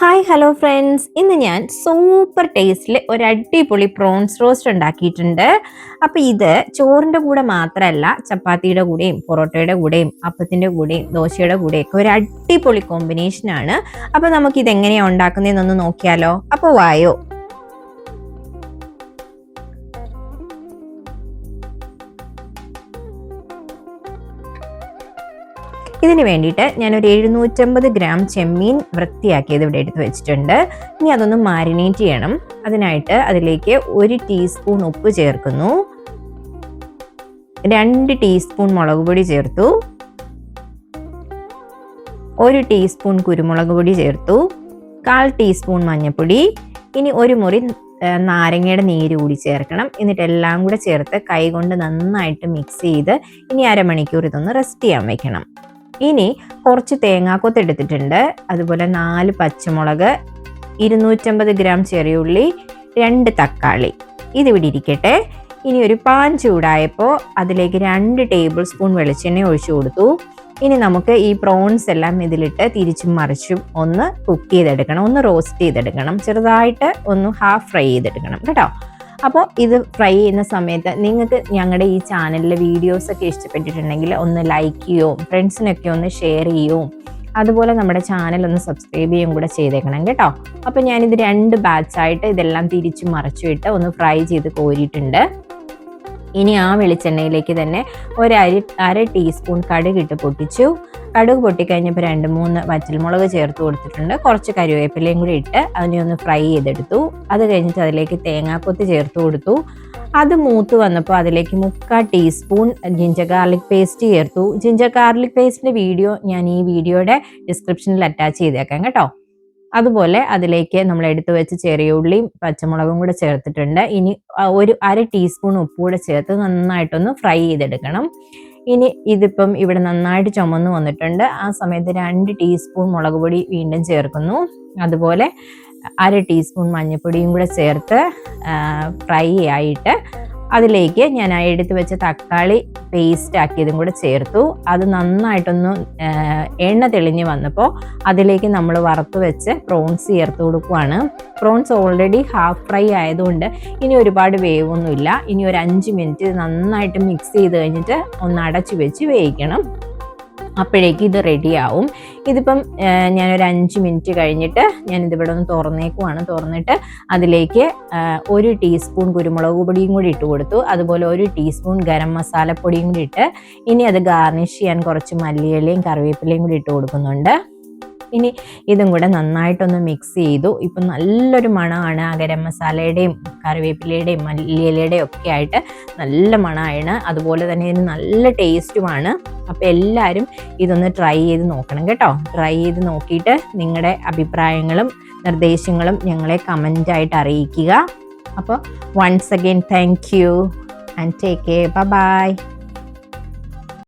Hi hello friends ഇന്ന് ഞാൻ super ടേസ്റ്റിൽ ഒരു അടിപൊളി പ്രോൺസ് റോസ്റ്റ് ഉണ്ടാക്കിയിട്ടുണ്ട്. അപ്പോൾ ഇത് ചോറിന്റെ കൂടെ മാത്രമല്ല ചപ്പാത്തിയുടെ കൂടെയും പൊറോട്ടയുടെ കൂടെയും അപ്പത്തിന്റെ കൂടെയും ദോശയുടെ കൂടെയൊക്കെ ഒരു അടിപൊളി കോമ്പിനേഷനാണ് അപ്പോൾ നമുക്ക് ഇത് എങ്ങനെയാണ് ഉണ്ടാക്കുന്നതെന്നൊന്ന് നോക്കിയാലോ? അപ്പോൾ വായോ. ഇതിന് വേണ്ടിയിട്ട് ഞാനൊരു എഴുന്നൂറ്റമ്പത് ഗ്രാം ചെമ്മീൻ വൃത്തിയാക്കിയത് ഇവിടെ എടുത്ത് വെച്ചിട്ടുണ്ട്. ഇനി അതൊന്ന് മാരിനേറ്റ് ചെയ്യണം. അതിനായിട്ട് അതിലേക്ക് ഒരു ടീസ്പൂൺ ഉപ്പ് ചേർക്കുന്നു. രണ്ട് ടീസ്പൂൺ മുളക് പൊടി ചേർത്തു. ഒരു ടീസ്പൂൺ കുരുമുളക് പൊടി ചേർത്തു. കാൽ ടീസ്പൂൺ മഞ്ഞൾപ്പൊടി ഇനി ഒരു മുറി നാരങ്ങയുടെ നീര് കൂടി ചേർക്കണം. എന്നിട്ട് എല്ലാം കൂടെ ചേർത്ത് കൈകൊണ്ട് നന്നായിട്ട് മിക്സ് ചെയ്ത് ഇനി അരമണിക്കൂർ ഇതൊന്ന് റെസ്റ്റ് ചെയ്യാൻ വെക്കണം. ഇനി കുറച്ച് തേങ്ങാക്കൊത്ത് എടുത്തിട്ടുണ്ട്. അതുപോലെ നാല് പച്ചമുളക് ഇരുന്നൂറ്റമ്പത് ഗ്രാം ചെറിയുള്ളി രണ്ട് തക്കാളി. ഇതിവിടെ ഇരിക്കട്ടെ. ഇനി ഒരു പാൻ ചൂടായപ്പോൾ അതിലേക്ക് രണ്ട് ടേബിൾ സ്പൂൺ വെളിച്ചെണ്ണ ഒഴിച്ചു കൊടുത്തു. ഇനി നമുക്ക് ഈ പ്രോൺസ് എല്ലാം ഇതിലിട്ട് തിരിച്ചും മറിച്ചും ഒന്ന് കുക്ക് ചെയ്തെടുക്കണം. ഒന്ന് റോസ്റ്റ് ചെയ്തെടുക്കണം. ചെറുതായിട്ട് ഒന്ന് ഹാഫ് ഫ്രൈ ചെയ്തെടുക്കണം. കേട്ടോ? അപ്പോൾ ഇത് ഫ്രൈ ചെയ്യുന്ന സമയത്ത് നിങ്ങൾക്ക് ഞങ്ങളുടെ ഈ ചാനലിലെ വീഡിയോസൊക്കെ ഇഷ്ടപ്പെട്ടിട്ടുണ്ടെങ്കിൽ ഒന്ന് ലൈക്ക് ചെയ്യുമോ ഫ്രണ്ട്സിനൊക്കെ ഒന്ന് ഷെയർ ചെയ്യുമോ അതുപോലെ നമ്മുടെ ചാനൽ ഒന്ന് സബ്സ്ക്രൈബ് ചെയ്യുകയും കൂടെ ചെയ്തേക്കണം കേട്ടോ. അപ്പോൾ ഞാനിത് രണ്ട് ബാച്ചായിട്ട് ഇതെല്ലാം തിരിച്ചു മറച്ചു ഇട്ട് ഒന്ന് ഫ്രൈ ചെയ്ത് കോരിയിട്ടുണ്ട്. ഇനി ആ വെളിച്ചെണ്ണയിലേക്ക് തന്നെ ഒരു അരി അര ടീസ്പൂൺ കടുകിട്ട് പൊട്ടിച്ചു. കടുക് പൊട്ടിക്കഴിഞ്ഞപ്പോൾ രണ്ട് മൂന്ന് വറ്റൽമുളക് ചേർത്ത് കൊടുത്തിട്ടുണ്ട്. കുറച്ച് കരുവേപ്പിലയും കൂടി ഇട്ട് അതിനെ ഒന്ന് ഫ്രൈ ചെയ്തെടുത്തു. അത് കഴിഞ്ഞിട്ട് അതിലേക്ക് തേങ്ങാക്കൊത്ത് ചേർത്ത് കൊടുത്തു. അത് മൂത്ത് വന്നപ്പോൾ അതിലേക്ക് മുക്കാൽ ടീസ്പൂൺ ജിഞ്ചർ ഗാർലിക് പേസ്റ്റ് ചേർത്തു. ജിഞ്ചർ ഗാർലിക് പേസ്റ്റിന്റെ വീഡിയോ ഞാൻ ഈ വീഡിയോയുടെ ഡിസ്ക്രിപ്ഷനിൽ അറ്റാച്ച് ചെയ്തേക്കാം കേട്ടോ. അതുപോലെ അതിലേക്ക് നമ്മൾ എടുത്തു വെച്ച് ചെറിയ ഉള്ളിയും പച്ചമുളകും കൂടെ ചേർത്തിട്ടുണ്ട്. ഇനി ഒരു അര ടീസ്പൂൺ ഉപ്പ് കൂടെ ചേർത്ത് നന്നായിട്ടൊന്ന് ഫ്രൈ ചെയ്തെടുക്കണം. ഇനി ഇതിപ്പം ഇവിടെ നന്നായിട്ട് ചുമന്ന് വന്നിട്ടുണ്ട്. ആ സമയത്ത് രണ്ട് ടീസ്പൂൺ മുളക് പൊടി വീണ്ടും ചേർക്കുന്നു. അതുപോലെ അര ടീസ്പൂൺ മഞ്ഞൾപ്പൊടിയും കൂടെ ചേർത്ത് ഫ്രൈ ആയിട്ട് അതിലേക്ക് ഞാൻ എടുത്തു വെച്ച തക്കാളി പേസ്റ്റ് ആക്കിയതും കൂടെ ചേർത്തു. അത് നന്നായിട്ടൊന്ന് എണ്ണ തെളിഞ്ഞ് വന്നപ്പോൾ അതിലേക്ക് നമ്മൾ വറുത്ത് വെച്ച് പ്രോൺസ് ചേർത്ത് കൊടുക്കുവാണ്. പ്രോൺസ് ഓൾറെഡി ഹാഫ് ഫ്രൈ ആയതുകൊണ്ട് ഇനി ഒരുപാട് വേവൊന്നുമില്ല. ഇനി ഒരു അഞ്ച് മിനിറ്റ് നന്നായിട്ട് മിക്സ് ചെയ്ത് കഴിഞ്ഞിട്ട് ഒന്ന് അടച്ചു വെച്ച് വേവിക്കണം. അപ്പോഴേക്കും ഇത് റെഡിയാവും ഇതിപ്പം ഞാനൊരു അഞ്ച് മിനിറ്റ് കഴിഞ്ഞിട്ട് ഞാൻ ഇതിവിടെ ഒന്ന് തുറന്നേക്കുവാണ്. തുറന്നിട്ട് അതിലേക്ക് ഒരു ടീസ്പൂൺ കുരുമുളക് പൊടിയും കൂടി ഇട്ട് കൊടുത്തു. അതുപോലെ ഒരു ടീസ്പൂൺ ഗരം മസാലപ്പൊടിയും കൂടി ഇട്ട് ഇനി അത് ഗാർണിഷ് ചെയ്യാൻ കുറച്ച് മല്ലിയിലയും കറിവേപ്പിലയും കൂടി ഇട്ട് കൊടുക്കുന്നുണ്ട്. ഇനി ഇതും കൂടെ നന്നായിട്ടൊന്ന് മിക്സ് ചെയ്തു. ഇപ്പം നല്ലൊരു മണമാണ് ആ ഗരം മസാലയുടെയും കറിവേപ്പിലയുടെയും മല്ലിയിലയുടെയും ഒക്കെ ആയിട്ട് നല്ല മണമാണ്. അതുപോലെ തന്നെ ഇതിന് നല്ല ടേസ്റ്റുമാണ് അപ്പോൾ എല്ലാവരും ഇതൊന്ന് ട്രൈ ചെയ്ത് നോക്കണം കേട്ടോ. ട്രൈ ചെയ്ത് നോക്കിയിട്ട് നിങ്ങളുടെ അഭിപ്രായങ്ങളും നിർദ്ദേശങ്ങളും ഞങ്ങളെ കമന്റായിട്ട് അറിയിക്കുക. അപ്പോൾ once again thank you and take care bye